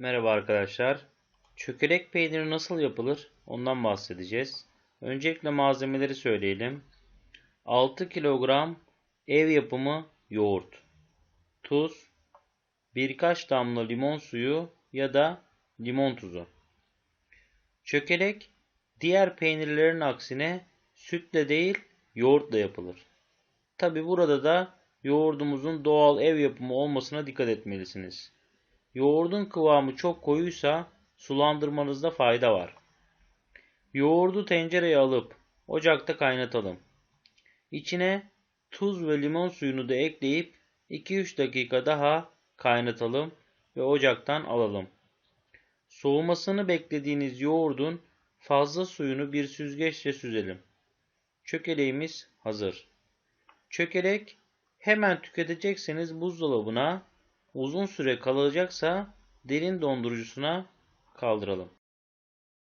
Merhaba arkadaşlar. Çökelek peyniri nasıl yapılır? Ondan bahsedeceğiz. Öncelikle malzemeleri söyleyelim. 6 kilogram ev yapımı yoğurt, tuz, birkaç damla limon suyu ya da limon tuzu. Çökelek diğer peynirlerin aksine sütle değil yoğurtla yapılır. Tabi burada da yoğurdumuzun doğal ev yapımı olmasına dikkat etmelisiniz. Yoğurdun kıvamı çok koyuysa sulandırmanızda fayda var. Yoğurdu tencereye alıp ocakta kaynatalım. İçine tuz ve limon suyunu da ekleyip 2-3 dakika daha kaynatalım ve ocaktan alalım. Soğumasını beklediğiniz yoğurdun fazla suyunu bir süzgeçle süzelim. Çökeleğimiz hazır. Çökelek hemen tüketecekseniz buzdolabına, uzun süre kalacaksa derin dondurucusuna kaldıralım.